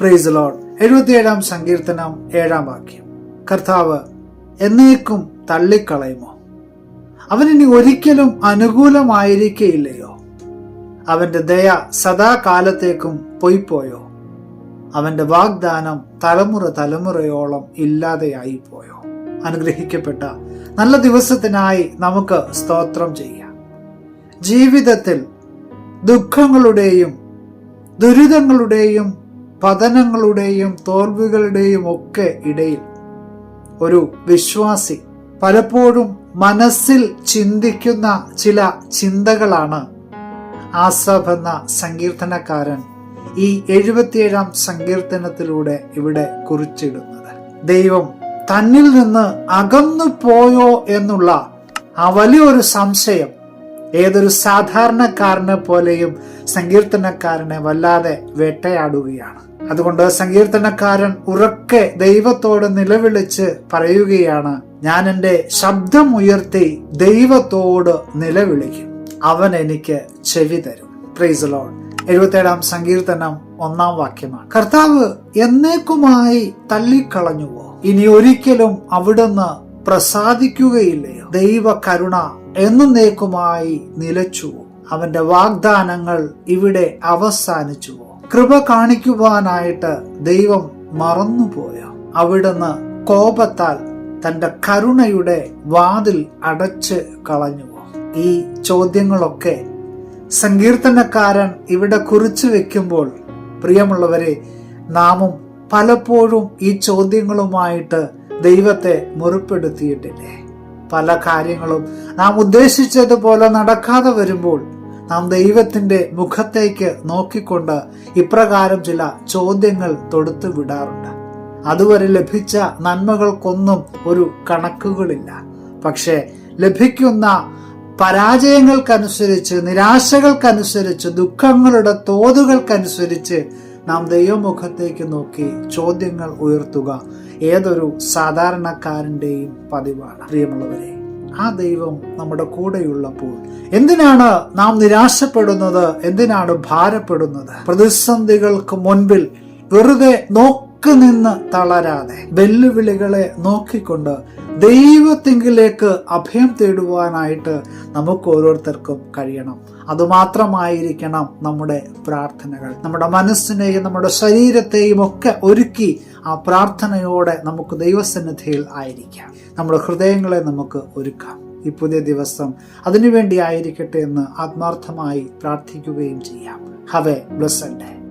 Price loan എഴുപത്തിയേഴാം സങ്കീർത്തനം ഏഴാം വാക്യം. കർത്താവ് എന്നേക്കും തള്ളിക്കളയുമോ? അവൻ അവനിനി ഒരിക്കലും അനുകൂലമായിരിക്കയില്ലയോ? അവന്റെ ദയ സദാകാലത്തേക്കും പൊയ്പോയോ അവന്റെ വാഗ്ദാനം തലമുറ തലമുറയോളം ഇല്ലാതെയായി പോയോ അനുഗ്രഹിക്കപ്പെട്ട നല്ല ദിവസത്തിനായി നമുക്ക് സ്തോത്രം ചെയ്യാം. ജീവിതത്തിൽ ദുഃഖങ്ങളുടെയും ദുരിതങ്ങളുടെയും പതനങ്ങളുടെയും തോൽവികളുടെയും ഒക്കെ ഇടയിൽ ഒരു വിശ്വാസി പലപ്പോഴും മനസ്സിൽ ചിന്തിക്കുന്ന ചില ചിന്തകളാണ് ആസാബ് എന്ന സങ്കീർത്തനക്കാരൻ ഈ എഴുപത്തിയേഴാം സങ്കീർത്തനത്തിലൂടെ ഇവിടെ കുറിച്ചിടുന്നത്. ദൈവം തന്നിൽ നിന്ന് അകന്നു പോയോ എന്നുള്ള ആ വലിയൊരു സംശയം ഏതൊരു സാധാരണക്കാരനെ പോലെയും സങ്കീർത്തനക്കാരനെ വല്ലാതെ വേട്ടയാടുകയാണ്. അതുകൊണ്ട് സങ്കീർത്തനക്കാരൻ ഉറക്കെ ദൈവത്തോട് നിലവിളിച്ച് പറയുകയാണ് ഞാൻ എന്റെ ശബ്ദം ഉയർത്തി ദൈവത്തോട് നിലവിളിക്കും. അവൻ എനിക്ക് ചെവി തരും. പ്രൈസ് ലോഡ് എഴുപത്തേഴാം സങ്കീർത്തനം ഒന്നാം വാക്യമാണ്. കർത്താവ് എന്നേക്കുമായി തള്ളിക്കളഞ്ഞുവോ? ഇനി ഒരിക്കലും അവിടുന്ന് പ്രസാദിക്കുകയില്ലയോ? ദൈവ കരുണ എന്നേക്കുമായി നിലച്ചുവോ അവന്റെ വാഗ്ദാനങ്ങൾ ഇവിടെ അവസാനിച്ചുവോ കൃപ കാണിക്കുവാനായിട്ട് ദൈവം മറന്നുപോയോ. അവിടുന്ന് കോപത്താൽ തന്റെ കരുണയുടെ വാതിൽ അടച്ച് കളഞ്ഞുവോ ഈ ചോദ്യങ്ങളൊക്കെ സങ്കീർത്തനക്കാരൻ ഇവിടെ കുറിച്ചു വെക്കുമ്പോൾ പ്രിയമുള്ളവരെ നാമും പലപ്പോഴും ഈ ചോദ്യങ്ങളുമായിട്ട് ദൈവത്തെ മുറിപ്പെടുത്തിയിട്ടില്ലേ? പല കാര്യങ്ങളും നാം ഉദ്ദേശിച്ചതുപോലെ നടക്കാതെ വരുമ്പോൾ നാം ദൈവത്തിന്റെ മുഖത്തേക്ക് നോക്കിക്കൊണ്ട് ഇപ്രകാരം ചില ചോദ്യങ്ങൾ തൊടുത്തു വിടാറുണ്ട്. അതുവരെ ലഭിച്ച നന്മകൾക്കൊന്നും ഒരു കണക്കുകളില്ല. പക്ഷേ ലഭിക്കുന്ന പരാജയങ്ങൾക്കനുസരിച്ച് നിരാശകൾക്കനുസരിച്ച് ദുഃഖങ്ങളുടെ തോതുകൾക്കനുസരിച്ച് നാം ദൈവമുഖത്തേക്ക് നോക്കി ചോദ്യങ്ങൾ ഉയർത്തുക ഏതൊരു സാധാരണക്കാരന്റെയും പതിവാണ്. പ്രിയമുള്ളവരെ ആ ദൈവം നമ്മുടെ കൂടെയുള്ളപ്പോൾ എന്തിനാണ് നാം നിരാശപ്പെടുന്നത്? എന്തിനാണ് ഭാരപ്പെടുന്നത്? പ്രതിസന്ധികൾക്ക് മുൻപിൽ വെറുതെ നോക്കി നിന്ന് തളരാതെ വെല്ലുവിളികളെ നോക്കിക്കൊണ്ട് ദൈവത്തിങ്കിലേക്ക് അഭയം തേടുവാനായിട്ട് നമുക്ക് ഓരോരുത്തർക്കും കഴിയണം. അതുമാത്രമായിരിക്കണം നമ്മുടെ പ്രാർത്ഥനകൾ. നമ്മുടെ മനസ്സിനെയും നമ്മുടെ ശരീരത്തെയും ഒക്കെ ഒരുക്കി ആ പ്രാർത്ഥനയോടെ നമുക്ക് ദൈവസന്നിധിയിൽ ആയിരിക്കാം. നമ്മുടെ ഹൃദയങ്ങളെ നമുക്ക് ഒരുക്കാം. ഈ പുതിയ ദിവസം അതിനുവേണ്ടി ആയിരിക്കട്ടെ എന്ന് ആത്മാർത്ഥമായി പ്രാർത്ഥിക്കുകയും ചെയ്യാം. ഹവേ ബ്ലസ്സഡ് ഡേ